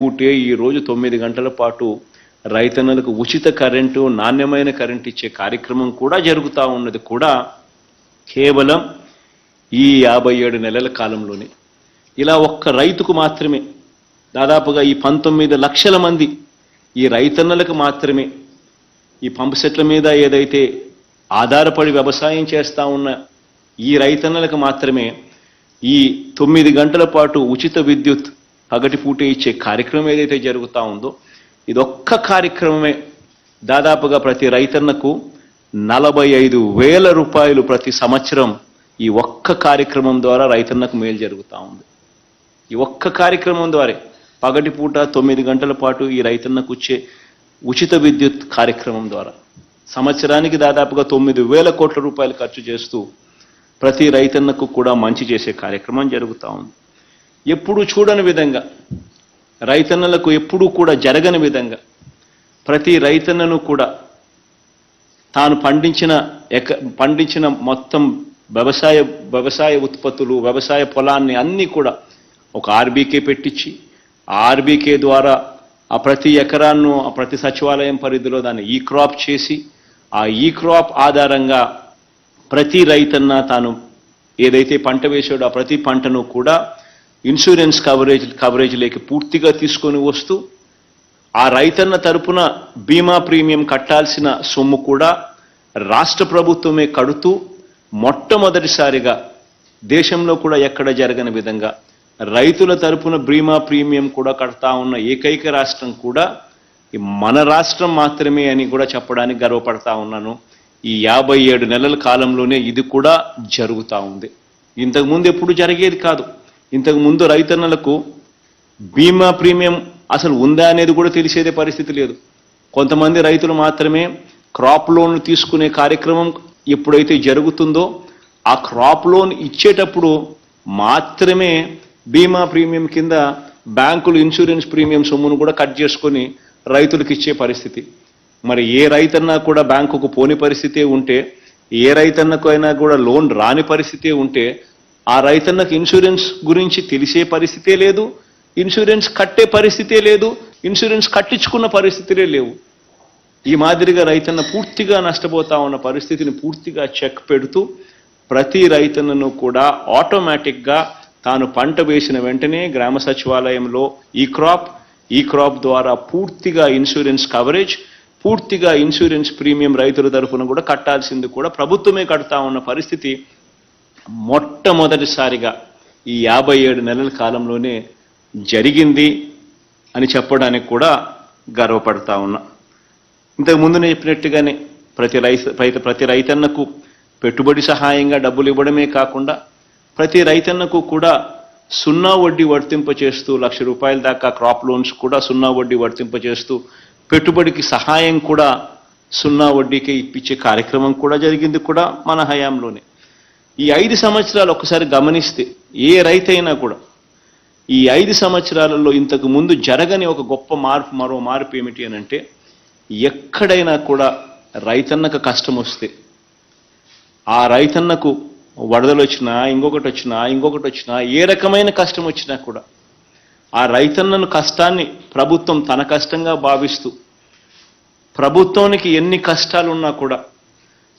పూటే ఈ రోజు తొమ్మిది గంటల పాటు రైతన్నలకు ఉచిత కరెంటు నాణ్యమైన కరెంటు ఇచ్చే కార్యక్రమం కూడా జరుగుతూ ఉన్నది కూడా కేవలం ఈ యాభై ఏడు నెలల కాలంలోనే. ఇలా ఒక్క రైతుకు మాత్రమే దాదాపుగా ఈ పంతొమ్మిది లక్షల మంది ఈ రైతన్నలకు మాత్రమే ఈ పంపు సెట్ల మీద ఏదైతే ఆధారపడి వ్యవసాయం చేస్తూ ఉన్న ఈ రైతన్నలకు మాత్రమే ఈ తొమ్మిది గంటల పాటు ఉచిత విద్యుత్ పగటిపూట ఇచ్చే కార్యక్రమం ఏదైతే జరుగుతూ ఉందో ఇది ఒక్క కార్యక్రమమే దాదాపుగా ప్రతి రైతన్నకు నలభై ఐదు వేల రూపాయలు ప్రతి సంవత్సరం ఈ ఒక్క కార్యక్రమం ద్వారా రైతన్నకు మేలు జరుగుతూ ఉంది. ఈ ఒక్క కార్యక్రమం ద్వారా పగటిపూట తొమ్మిది గంటల పాటు ఈ రైతన్నకు వచ్చే ఉచిత విద్యుత్ కార్యక్రమం ద్వారా సంవత్సరానికి దాదాపుగా తొమ్మిది వేల కోట్ల రూపాయలు ఖర్చు చేస్తూ ప్రతి రైతన్నకు కూడా మంచి చేసే కార్యక్రమం జరుగుతూ ఉంది. ఎప్పుడు చూడని విధంగా రైతన్నలకు ఎప్పుడూ కూడా జరగని విధంగా ప్రతి రైతన్నను కూడా తాను పండించిన ఎక పండించిన మొత్తం వ్యవసాయ వ్యవసాయ ఉత్పత్తులు వ్యవసాయ పొలాన్ని అన్నీ కూడా ఒక ఆర్బీకే పెట్టించి ఆ ఆర్బీకే ద్వారా ఆ ప్రతి ఎకరాను ఆ ప్రతి సచివాలయం పరిధిలో దాన్ని ఈ క్రాప్ చేసి ఆ ఈ క్రాప్ ఆధారంగా ప్రతి రైతన్న తాను ఏదైతే పంట వేసాడో ఆ ప్రతి పంటను కూడా ఇన్సూరెన్స్ కవరేజ్ కవరేజ్లోకి పూర్తిగా తీసుకొని వస్తూ ఆ రైతన్న తరపున బీమా ప్రీమియం కట్టాల్సిన సొమ్ము కూడా రాష్ట్ర ప్రభుత్వమే కడుతూ మొట్టమొదటిసారిగా దేశంలో కూడా ఎక్కడ జరగని విధంగా రైతుల తరపున బీమా ప్రీమియం కూడా కడతా ఉన్న ఏకైక రాష్ట్రం కూడా మన రాష్ట్రం మాత్రమే అని కూడా చెప్పడానికి గర్వపడతా ఉన్నాను. ఈ యాభై ఏడు నెలల కాలంలోనే ఇది కూడా జరుగుతూ ఉంది. ఇంతకు ముందు ఎప్పుడు జరిగేది కాదు. ఇంతకుముందు రైతన్నలకు బీమా ప్రీమియం అసలు ఉందా అనేది కూడా తెలిసేదే పరిస్థితి లేదు. కొంతమంది రైతులు మాత్రమే క్రాప్ లోన్లు తీసుకునే కార్యక్రమం ఎప్పుడైతే జరుగుతుందో ఆ క్రాప్ లోన్ ఇచ్చేటప్పుడు మాత్రమే బీమా ప్రీమియం కింద బ్యాంకులు ఇన్సూరెన్స్ ప్రీమియం సొమ్మును కూడా కట్ చేసుకొని రైతులకు ఇచ్చే పరిస్థితి. మరి ఏ రైతన్నా కూడా బ్యాంకుకు పోని పరిస్థితే ఉంటే ఏ రైతన్నకు అయినా కూడా లోన్ రాని పరిస్థితే ఉంటే ఆ రైతన్నకు ఇన్సూరెన్స్ గురించి తెలిసే పరిస్థితే లేదు ఇన్సూరెన్స్ కట్టే పరిస్థితే లేదు ఇన్సూరెన్స్ కట్టించుకున్న పరిస్థితులే లేవు. ఈ మాదిరిగా రైతన్న పూర్తిగా నష్టపోతా ఉన్న పరిస్థితిని పూర్తిగా చెక్ పెడుతూ ప్రతి రైతన్నను కూడా ఆటోమేటిక్గా తాను పంట వేసిన వెంటనే గ్రామ సచివాలయంలో ఈ క్రాప్ ఈ క్రాప్ ద్వారా పూర్తిగా ఇన్సూరెన్స్ కవరేజ్ పూర్తిగా ఇన్సూరెన్స్ ప్రీమియం రైతుల తరఫున కూడా కట్టాల్సింది కూడా ప్రభుత్వమే కడతా ఉన్న పరిస్థితి. మొట్టమొదటిసారిగా ఈ యాభై ఏడు నెలల కాలంలోనే జరిగింది అని చెప్పడానికి కూడా గర్వపడతా ఉన్నా. ఇంతకుముందు నేను చెప్పినట్టుగానే ప్రతి రైతు రైతు ప్రతి రైతన్నకు పెట్టుబడి సహాయంగా డబ్బులు ఇవ్వడమే కాకుండా ప్రతి రైతన్నకు కూడా సున్నా వడ్డీ వర్తింపచేస్తూ లక్ష రూపాయల దాకా క్రాప్ లోన్స్ కూడా సున్నా వడ్డీ వర్తింపచేస్తూ పెట్టుబడికి సహాయం కూడా సున్నా వడ్డీకి ఇప్పించే కార్యక్రమం కూడా జరిగింది కూడా మన హయాంలోనే. ఈ ఐదు సంవత్సరాలు ఒకసారి గమనిస్తే ఏ రైతైనా కూడా ఈ ఐదు సంవత్సరాలలో ఇంతకు ముందు జరగని ఒక గొప్ప మార్పు మరో మార్పు ఏమిటి అని అంటే ఎక్కడైనా కూడా రైతన్నకు కష్టం వస్తే ఆ రైతన్నకు వరదలు వచ్చినా ఇంకొకటి వచ్చినా ఇంకొకటి వచ్చినా ఏ రకమైన కష్టం వచ్చినా కూడా ఆ రైతన్నను కష్టాన్ని ప్రభుత్వం తన కష్టంగా భావిస్తూ ప్రభుత్వానికి ఎన్ని కష్టాలు ఉన్నా కూడా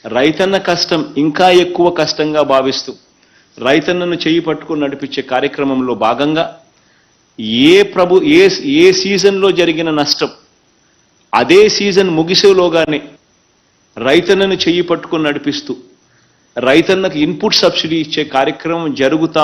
రైతన్న కష్టం ఇంకా ఎక్కువ కష్టంగా భావిస్తూ రైతన్నను చేయి పట్టుకుని నడిపించే కార్యక్రమంలో భాగంగా ఏ ప్రభు ఏ ఏ సీజన్లో జరిగిన నష్టం అదే సీజన్ ముగిసేలోగానే రైతన్నను చేయి పట్టుకుని నడిపిస్తూ రైతన్నకు ఇన్పుట్ సబ్సిడీ ఇచ్చే కార్యక్రమం జరుగుతూ